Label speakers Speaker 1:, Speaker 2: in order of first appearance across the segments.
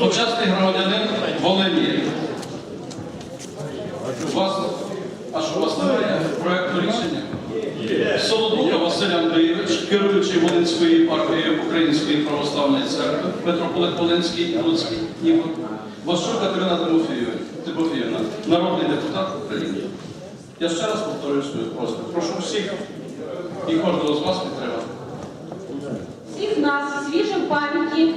Speaker 1: почесний громадянин Волині. У а що у вас немає проєкту рішення? Солодуха Василь Андрійович, керуючий Волинської партії Української православної церкви, митрополит Волинський Луцький Нібор. Ващук Катерина Тимофіївна, народний депутат України. Я ще раз повторюю свою просьбу. Прошу всіх і кожного з вас підтримати.
Speaker 2: всіх нас свіже в пам'яті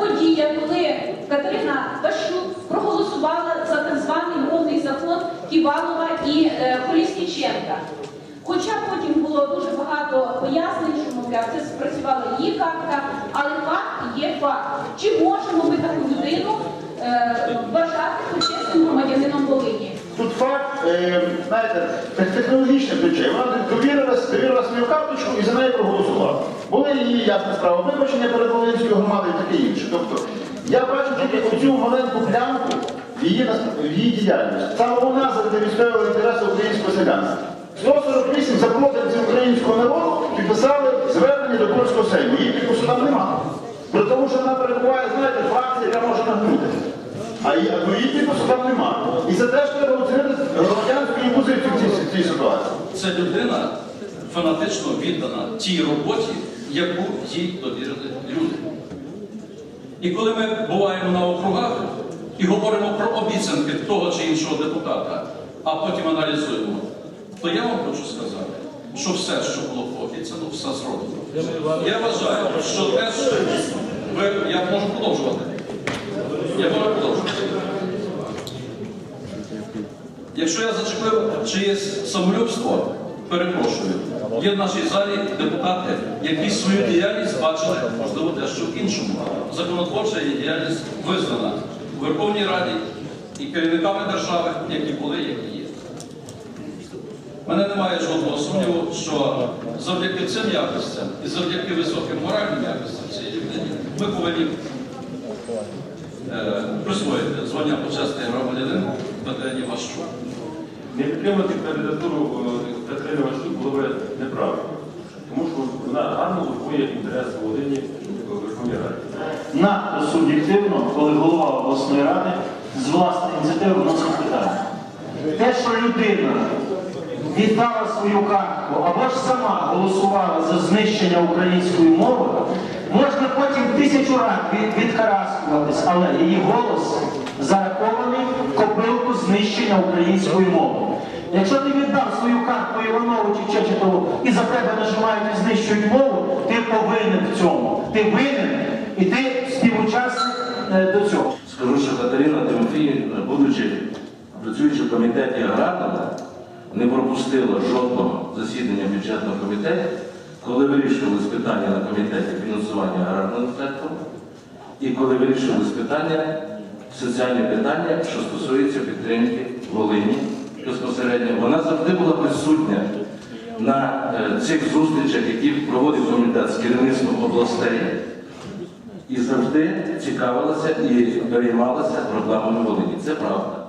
Speaker 2: подія, коли Катерина Ващук проголосувала за так званий мовний закон Ківалова і е, Колісніченка. Хоча потім було дуже багато пояснень, що мовляв, це спрацювала її картка, але факт є факт. Чи можемо ми таку людину е, вважати почесним громадянином Волині?
Speaker 3: Тут факт, е, знаєте, тех- технологічне ключе. Вона довірилась, довірила свою карточку і за неї проголосувала. Були її ясна справа вибачення перед Волинською громадою і таке інше. Тобто я бачу тільки оцю маленьку плямку в її, в її діяльності. Саме вона завжди відстоювала інтереси українського селянства. 148 запроданців українського народу підписали звернення до польського сейму. Її підпису там немає. При тому, що вона перебуває, знаєте, фракція, яка може нагнути. А ну, її підпису там немає. І це теж треба оцінити в цій, в цій ситуації.
Speaker 1: Це людина фанатично віддана тій роботі, яку їй довірили люди. І коли ми буваємо на округах і говоримо про обіцянки того чи іншого депутата, а потім аналізуємо, то я вам хочу сказати, що все, що було пообіцяно, все зроблено. Я вважаю, що те, що ви, я можу продовжувати. Я можу продовжувати. Якщо я зачепив чиєсь самолюбство, перепрошую. Є в нашій залі депутати, які свою діяльність бачили, можливо, дещо в іншому. Законотворча її діяльність визнана у Верховній Раді і керівниками держави, які були, які є. Мене немає жодного сумніву, що завдяки цим якостям і завдяки високим моральним якостям цієї людини ми повинні е, присвоїти звання почесний громадянин Катерині Ващук.
Speaker 4: Не підтримати кандидатуру е, Катерини Ващук було б неправильно, тому що вона гарно лобує інтереси Волині в Верховній Раді.
Speaker 5: надто суб'єктивно, коли голова обласної ради з власної ініціативи вносить питання. Те, що людина віддала свою картку або ж сама голосувала за знищення української мови, можна потім тисячу разів від, відкараскуватись, але її голос знищення української мови. Якщо ти віддав свою картку Іванову чи Чечетову і за тебе нажимають і знищують мову, ти повинен в цьому. Ти винен і ти співучасник е, до цього.
Speaker 6: Скажу, що Катерина Тимофіївна, будучи працюючи в комітеті аграрному, не пропустила жодного засідання бюджетного комітету, коли вирішувались питання на комітеті фінансування аграрного сектору, і коли вирішувались питання, соціальні питання, що стосуються підтримки Волині безпосередньо. Вона завжди була присутня на е, цих зустрічах, які проводив комітет з керівництвом областей і завжди цікавилася і переймалася проблемами Волині. Це правда.